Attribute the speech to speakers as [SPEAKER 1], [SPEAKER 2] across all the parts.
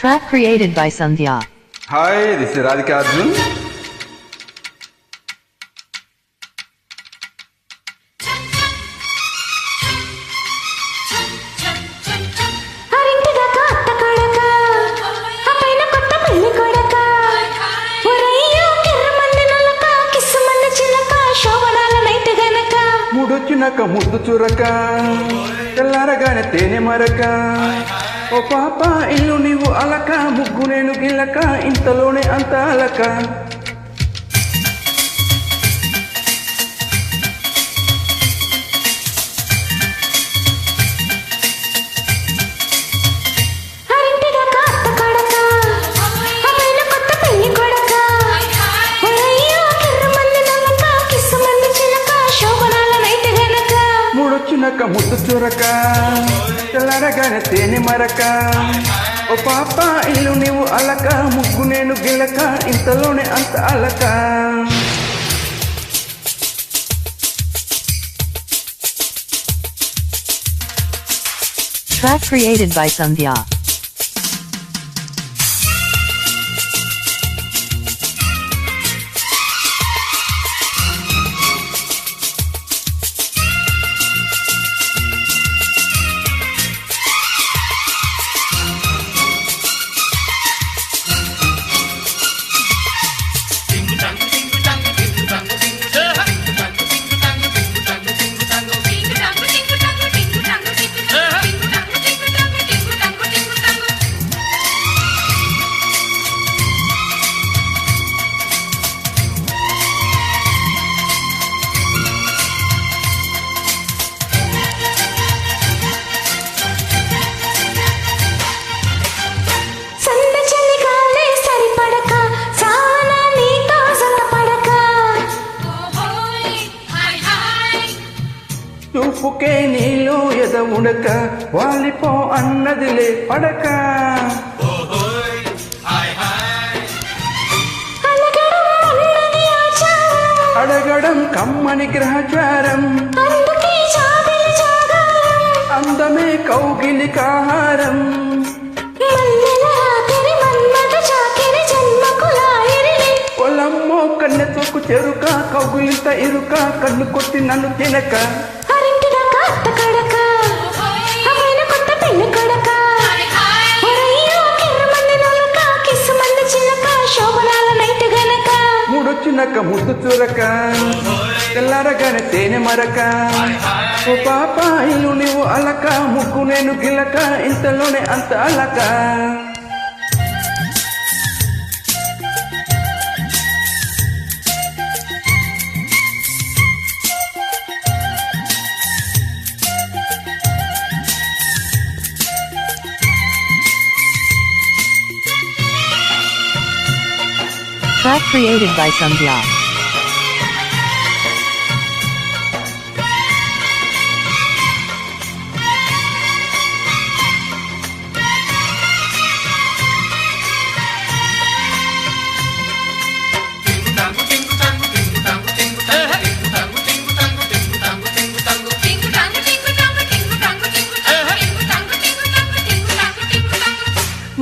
[SPEAKER 1] Track created by Sandhya.
[SPEAKER 2] Hi, this is Radhika Arjun.
[SPEAKER 3] ముడొచ్చినాక ముద్దు చురక తెల్లారగానే తేనె మరక. ఓ పాప ఇల్లు నీవు అలక ముగ్గు నేను గిల్లక ఇంతలోనే అంత అలక. చురక తెల్లారగానే తేనె మరక ఓ పాప ఇల్లు నీవు అలక ముగ్గు నేను గిలక ఇంతలోనే అంత అలక
[SPEAKER 1] Track created by Sandhya.
[SPEAKER 3] చూపుకే నీలో ఎద ఉడక వాలిపో అన్నదిలే పడక
[SPEAKER 2] అలగడం అన్నది ఆచారం,
[SPEAKER 3] అడగడం కమ్మని గ్రహచారం
[SPEAKER 2] అందుకే జాబిలి జాగారం.
[SPEAKER 3] అందమే కౌగిలి కాహారం
[SPEAKER 2] మల్లెల ఆఖరి మన్మథ చాకిరి జన్మకు లాయరిలే.
[SPEAKER 3] పొలమ్మో కన్నె తోకు చెరుక కౌగిలింత ఇరుక కన్ను కొట్టి నన్ను తినక మూడొచ్చినాక ముద్దు చూరక తెల్లారగానే తేనె మరక. ఓ పాపాయిలు నువ్వు అలక ముక్కు నేను గిలక ఇంతలోనే అంత అలక.
[SPEAKER 1] Track created by Sandhya.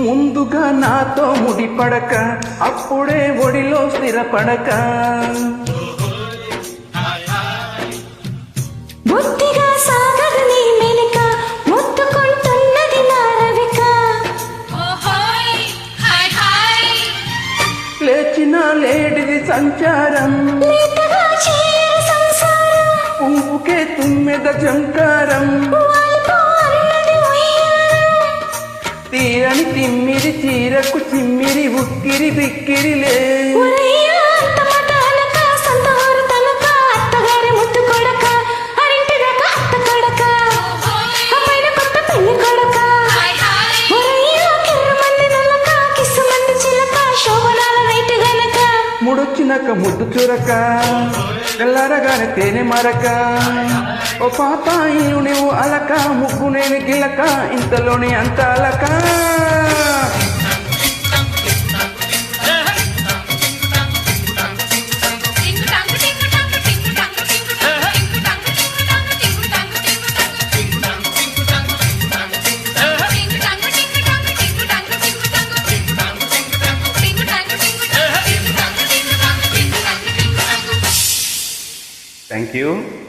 [SPEAKER 3] ముందుగా నాతో ముడిపడక అప్పుడే ఒడిలో స్థిరపడక. లేచిన లేడిది సంచారం. పువ్వుకే తుమ్మెద జంకారం.
[SPEAKER 2] వాలిపో అన్నది
[SPEAKER 3] తిమ్మిరి చీరకు చిమ్మిరి ఉక్కిరి బిక్కిరిలే. ముడొచ్చినాక ముద్దు చూరక తెల్లారగానే తేనె మరక. ఓ పాప ఇల్లు నీవు అలక ముగ్గు నేను గిలక ఇంతలోని అంత అలక. Thank you.